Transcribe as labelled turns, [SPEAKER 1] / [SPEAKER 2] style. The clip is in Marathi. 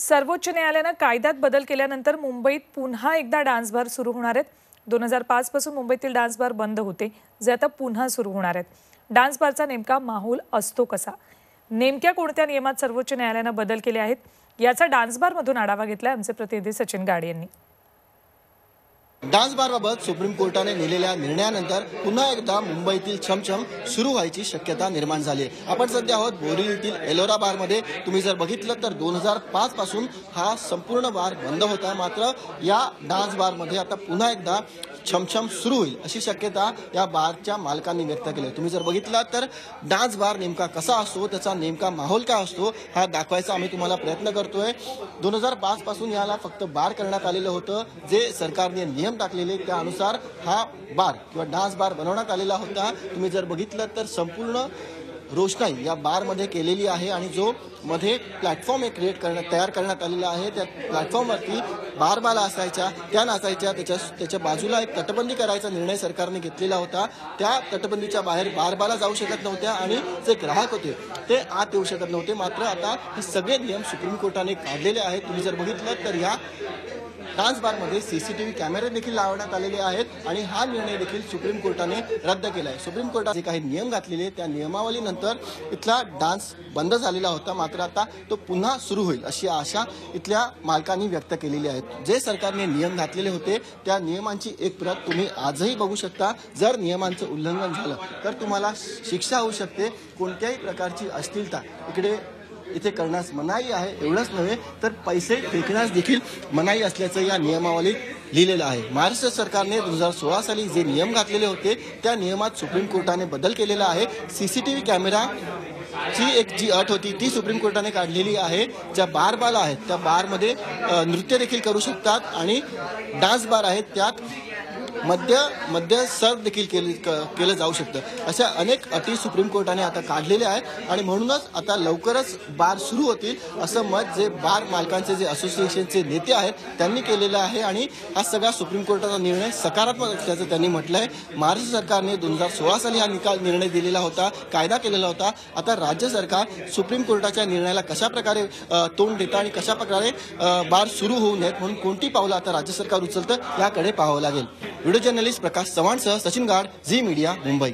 [SPEAKER 1] सर्वोच्च न्यायालयानं कायद्यात बदल केल्यानंतर मुंबईत पुन्हा एकदा डान्स बार सुरू होणार आहेत. दोन हजार पाच पासून मुंबईतील डान्स बार बंद होते. जे आता पुन्हा सुरू होणार आहेत. डान्स बारचा नेमका माहोल असतो कसा? नेमक्या कोणत्या नियमात सर्वोच्च न्यायालयानं बदल केले आहेत? याचा डान्स बारमधून आढावा घेतलाय आमचे प्रतिनिधी सचिन गाड यांनी.
[SPEAKER 2] डान्स बारबाबत सुप्रीम कोर्टाने दिलेल्या निर्णयानंतर पुन्हा एकदा मुंबईतील छमछम सुरू व्हायची शक्यता निर्माण झाली आहे. आपण सध्या आहोत बोरिवलीतील एलोरा बारमध्ये. तुम्ही जर बघितलं तर दोन हजार पाच पासून हा संपूर्ण बार बंद होता. मात्र या डान्स बारमध्ये आता पुन्हा एकदा छमछम सुरू होईल अशी शक्यता या बारच्या मालकांनी व्यक्त केली तुम्ही जर बघितला तर डान्स बार नेमका कसा असतो त्याचा नेमका माहोल काय असतो हा दाखवायचा आम्ही तुम्हाला प्रयत्न करतोय. दोन हजार पाच पासून याला फक्त बार करण्यात आलेलं होतं. जे सरकारने नियम टाकलेले त्यानुसार हा बार किंवा डान्स बार बनवण्यात आलेला होता. तुम्ही जर बघितलं तर संपूर्ण रोषणाई या बारमध्ये केलेली आहे आणि जो मध्ये प्लॅटफॉर्म एक क्रिएट करण्यात तयार करण्यात आलेला आहे. त्या प्लॅटफॉर्मवरती बारबाला असायच्या त्या नाचायच्या त्याच्या त्याच्या बाजूला एक तटबंदी करायचा निर्णय सरकारने घेतलेला होता. त्या तटबंदीच्या बाहेर बारबाला जाऊ शकत नव्हत्या आणि जे ग्राहक होते ते आत येऊ शकत नव्हते. मात्र आता हे सगळे नियम सुप्रीम कोर्टाने काढलेले आहेत. तुम्ही जर बघितलं तर या डान्स बारमध्ये सीसीटीव्ही कॅमेरे देखील लावण्यात आलेले आहेत आणि हा निर्णय देखील सुप्रीम कोर्टाने रद्द केला आहे सुप्रीम कोर्टात जे काही नियम घातलेले त्या नियमावलीनंतर इथला डान्स बंद झालेला होता. मात्र आता तो पुन्हा सुरू होईल अशी आशा इथल्या मालकांनी व्यक्त केलेली आहे. जे सरकारने नियम घातलेले होते त्या नियमांची एक प्रत तुम्ही आजही बघू शकता. जर नियमांचं उल्लंघन झालं तर तुम्हाला शिक्षा होऊ शकते. कोणत्याही प्रकारची अश्लीलता इकडे इथे करण्यास मनाई आहे एवढंच नव्हे तर पैसे फेकण्यास देखील मनाई असल्याचं या नियमावलीत लिहिलेलं आहे. महाराष्ट्र सरकारने दोन हजार सोळा साली जे नियम घातलेले होते त्या नियमात सुप्रीम कोर्टाने बदल केलेला आहे. सीसीटीव्ही कॅमेरा ची एक जी अट होती ती सुप्रीम कोर्टाने काढलेली आहे. ज्या बार बाला आहेत त्या बारमध्ये नृत्य देखील करू शकतात आणि डान्स बार आहेत त्यात मद्य मद्य सर्व देखील क- केलं जाऊ शकतं. अशा अनेक अटी सुप्रीम कोर्टाने आता काढलेल्या आहेत आणि म्हणूनच आता लवकरच बार सुरू होतील असं मत जे बार मालकांचे जे असोसिएशनचे नेते आहेत त्यांनी केलेलं आहे आणि हा सगळा सुप्रीम कोर्टाचा निर्णय सकारात्मक असल्याचं त्यांनी म्हटलं आहे महाराष्ट्र सरकारने दोन हजार सोळा साली हा निकाल निर्णय दिलेला होता कायदा केलेला होता. आता राज्य सरकार सुप्रीम कोर्टाच्या निर्णयाला कशा प्रकारे तोंड देतं आणि कशा प्रकारे बार सुरू होऊ नयेत म्हणून कोणती पावलं आता राज्य सरकार उचलतं याकडे पाहावं लागेल. व्हिडिओ जर्नलिस्ट प्रकाश चव्हाणसह सचिन गाड झी मीडिया मुंबई.